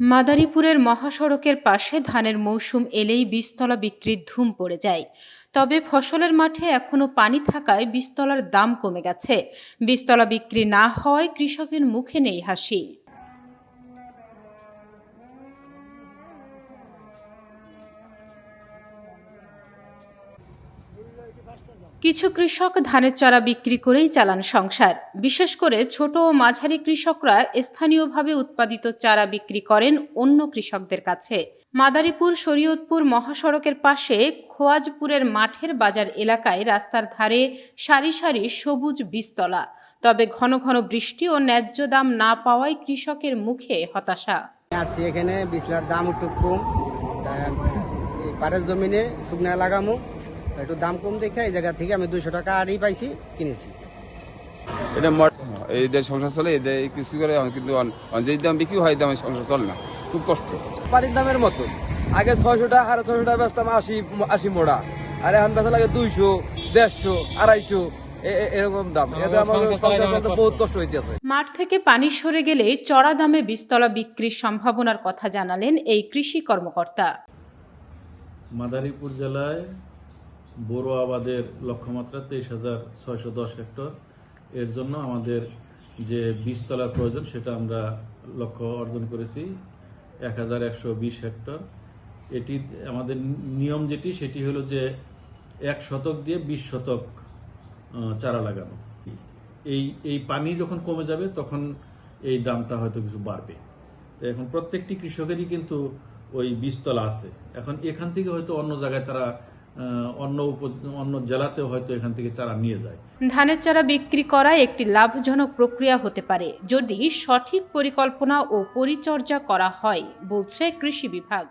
মাদারীপুরের মহাসড়কের পাশে ধানের মৌসুম এলেই বীজতলা বিক্রির ধুম পড়ে যায়। তবে ফসলের মাঠে এখনও পানি থাকায় বীজতলার দাম কমে গেছে। বীজতলা বিক্রি না হওয়ায় কৃষকের মুখে নেই হাসি। কিছু কৃষক ধানের চারা বিক্রি করেই চালান সংসার। বিশেষ করে ছোট ও মাঝারি কৃষকরা স্থানীয়ভাবে উৎপাদিত চারা বিক্রি করেন অন্য কৃষকদের কাছে। মাদারীপুর, শরীয়তপুর মহাসড়কের পাশে খোয়াজপুরের মাঠের বাজার এলাকায় রাস্তার ধারে সারি সারি সবুজ বীজতলা। তবে ঘন ঘন বৃষ্টি ও ন্যায্য দাম না পাওয়ায় কৃষকের মুখে হতাশা। এখানে দাম একটু কম। জমিনে শুকনা লাগামো একটু দাম কম দেখে এই জায়গা থেকে আমি দুইশো টাকা আরই পাইছি কিনেছি। এটা এই দিয়ে সংসার চলে কৃষি করে কিন্তু যেই দাম বিক্রি হয় দামে সংসার চলে না। খুব কষ্ট। পানির দামের মতো। আগে ছয়শো টাকা সাড়ে ছয়শো টাকা বেচতাম আশি আশি মোড়া। আর এখন বেচা লাগে দুইশো দেড়শো আড়াইশো এ- এ- এরকম দাম। এতে আমার সংসার চলতে বহুত কষ্ট হইতেছে। মাঠ থেকে পানি সরে গেলে চড়া দামে বীজতলা বিক্রির সম্ভাবনার কথা জানালেন এই কৃষি কর্মকর্তা। মাদারীপুর জেলায় বোরো আবাদের লক্ষ্যমাত্রা তেইশ হাজার ছয়শো দশ হেক্টর। এর জন্য আমাদের যে বীজতলার প্রয়োজন, সেটা আমরা লক্ষ্য অর্জন করেছি, এক হাজার একশো বিশ হেক্টর। এটি আমাদের নিয়ম যেটি, সেটি হলো যে এক শতক দিয়ে বিশ শতক চারা লাগানো। এই এই পানি যখন কমে যাবে, তখন এই দামটা হয়তো কিছু বাড়বে। তো এখন প্রত্যেকটি কৃষকেরই কিন্তু ওই বীজতলা আছে। এখন এখান থেকে হয়তো অন্য জায়গায় তারা অন্য অন্য জেলাতেও হয়তো এখান থেকে চারা নিয়ে যায়। ধানের চারা বিক্রি করা একটি লাভজনক প্রক্রিয়া হতে পারে, যদি সঠিক পরিকল্পনা ও পরিচর্যা করা হয়, বলছে কৃষি বিভাগ।